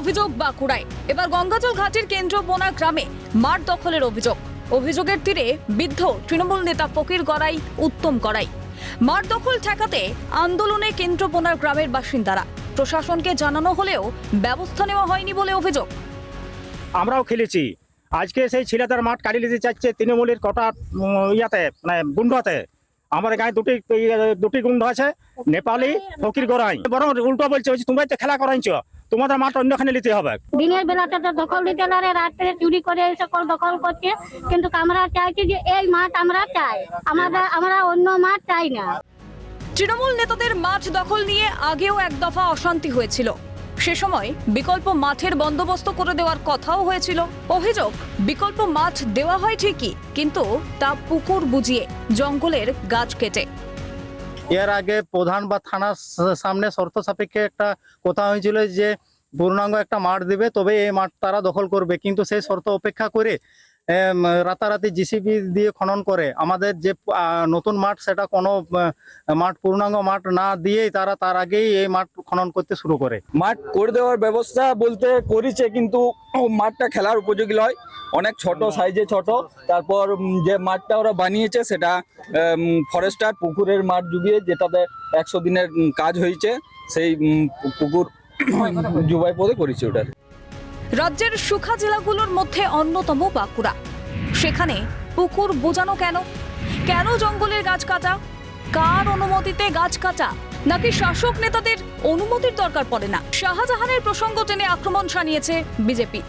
অভিযোগ বাঁকুড়ায়। এবার গঙ্গাজল ঘাটের কেন্দ্র বোনা গ্রামে মাঠ দখলের অভিযোগ। অভিযোগের তীরে বিদ্ধ তৃণমূল নেতা ফকির গড়াই উত্তম গড়াই। মাঠ দখল ঠেকাতে আন্দোলনে কেন্দ্র কেন্দ্রবোনার গ্রামের বাসিন্দারা। প্রশাসনকে জানানো হলেও ব্যবস্থা নেওয়া হয়নি বলে অভিযোগ। আমরাও খেলেছি। আজকে সেই ছেলেদের মাঠ কাড়ি নিতে চাচ্ছে তৃণমূলের কটা ইয়াতে মানে গুন্ডাতে। আমার গায়ে দুটি দুটি গুন্ড আছে, নেপালি, ফকির গড়াই। বরং উল্টো বলছে তোমরাই তো খেলা করাইছো। তোমাদের মাঠ অন্যখানে নিতে হবে। দিনের বেলাতে তো দখল দিতে পারে রাত্রে চুরি করে এই সকল দখল করছে। কিন্তু আমরা চাইছি যে এই মাঠ আমরা চাই। আমাদের আমরা অন্য মাঠ চাই না। তৃণমূল নেতাদের মাঠ দখল নিয়ে আগেও এক দফা অশান্তি হয়েছিল। সে সময় বিকল্প মাঠের বন্দোবস্ত করে দেওয়ার কথাও হয়েছিল। অভিযোগ বিকল্প মাঠ দেওয়া হয় ঠিকই কিন্তু তা পুকুর বুঝিয়ে জঙ্গলের গাছ কেটে। এর আগে প্রধান বা থানার সামনে শর্ত সাপেক্ষে একটা কথা হয়েছিল যে পূর্ণাঙ্গ একটা মাঠ দিবে, তবে এই মাঠ তারা দখল করবে। কিন্তু সেই শর্ত অপেক্ষা করে রাতারাতি জিসিবি দিয়ে খনন করে। আমাদের যে নতুন মাঠ, সেটা কোনো মাঠ, পূর্ণাঙ্গ মাঠ না দিয়েই তারা তার আগেই এই মাঠ খনন করতে শুরু করে। মাঠ করে দেওয়ার ব্যবস্থা বলতে করেছে কিন্তু মাঠটা খেলার উপযোগী নয়। অনেক ছোট সাইজে ছোট। তারপর যে মাঠটা ওরা বানিয়েছে সেটা ফরেস্টার, পুকুরের মাঠ জুগিয়ে যেটাতে একশো দিনের কাজ হয়েছে, সেই পুকুর জুবাই পদে করেছে ওটা রাজ্যের সুখা জেলাগুলোর মধ্যে অন্যতম বাঁকুড়া। সেখানে পুকুর বোঝানো কেন? কেন জঙ্গলের গাছ কাটা? কার অনুমতিতে গাছ কাটা? নাকি শাসক নেতাদের অনুমতির দরকার পড়ে না? শাহজাহানের প্রসঙ্গ টেনে আক্রমণ শানিয়েছে বিজেপি।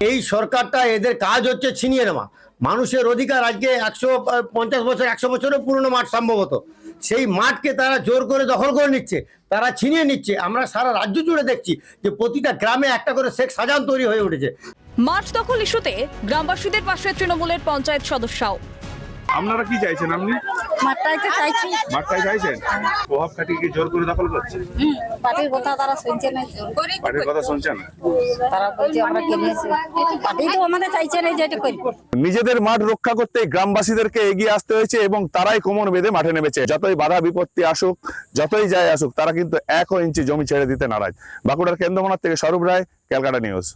এই সরকারটা এদের কাজ হচ্ছে ছিনিয়ে নেওয়া। মানুষের অধিকার আজকে একশো, পঞ্চাশ বছর, একশো বছরের পুরনো মাঠ সম্ভবত। সেই মাঠকে তারা জোর করে দখল করে নিচ্ছে তারা ছিনিয়ে নিচ্ছে। আমরা সারা রাজ্য জুড়ে দেখছি যে প্রতিটা গ্রামে একটা করে শেখ সাজান তৈরি হয়ে উঠেছে। মাঠ দখল ইস্যুতে গ্রামবাসীদের পাশে তৃণমূলের পঞ্চায়েত সদস্যও। আপনারা কি চাইছেন আপনি? চাইছি। মাঠটাই চাইছেন? প্রভাব খাটিয়ে কি জোর করে দখল করছে? পার্টির কথা তারা শুনছে না পার্টির কথা শুনছেন তারা বলছে আমরা কিনেছি পার্টি তো আমাদের চাইছে না যেটা করি। নিজেদের মাঠ রক্ষা করতে গ্রামবাসীদেরকে এগিয়ে আসতে হয়েছে এবং তারাই কোমর বেঁধে মাঠে নেমেছে। যতই বাধা বিপত্তি আসুক যতই যায় আসুক তারা কিন্তু এক ইঞ্চি জমি ছেড়ে দিতে নারাজ। বাঁকুড়ার কেন্দ্রমনার থেকে স্বরূপ রায় ক্যালকাটা নিউজ।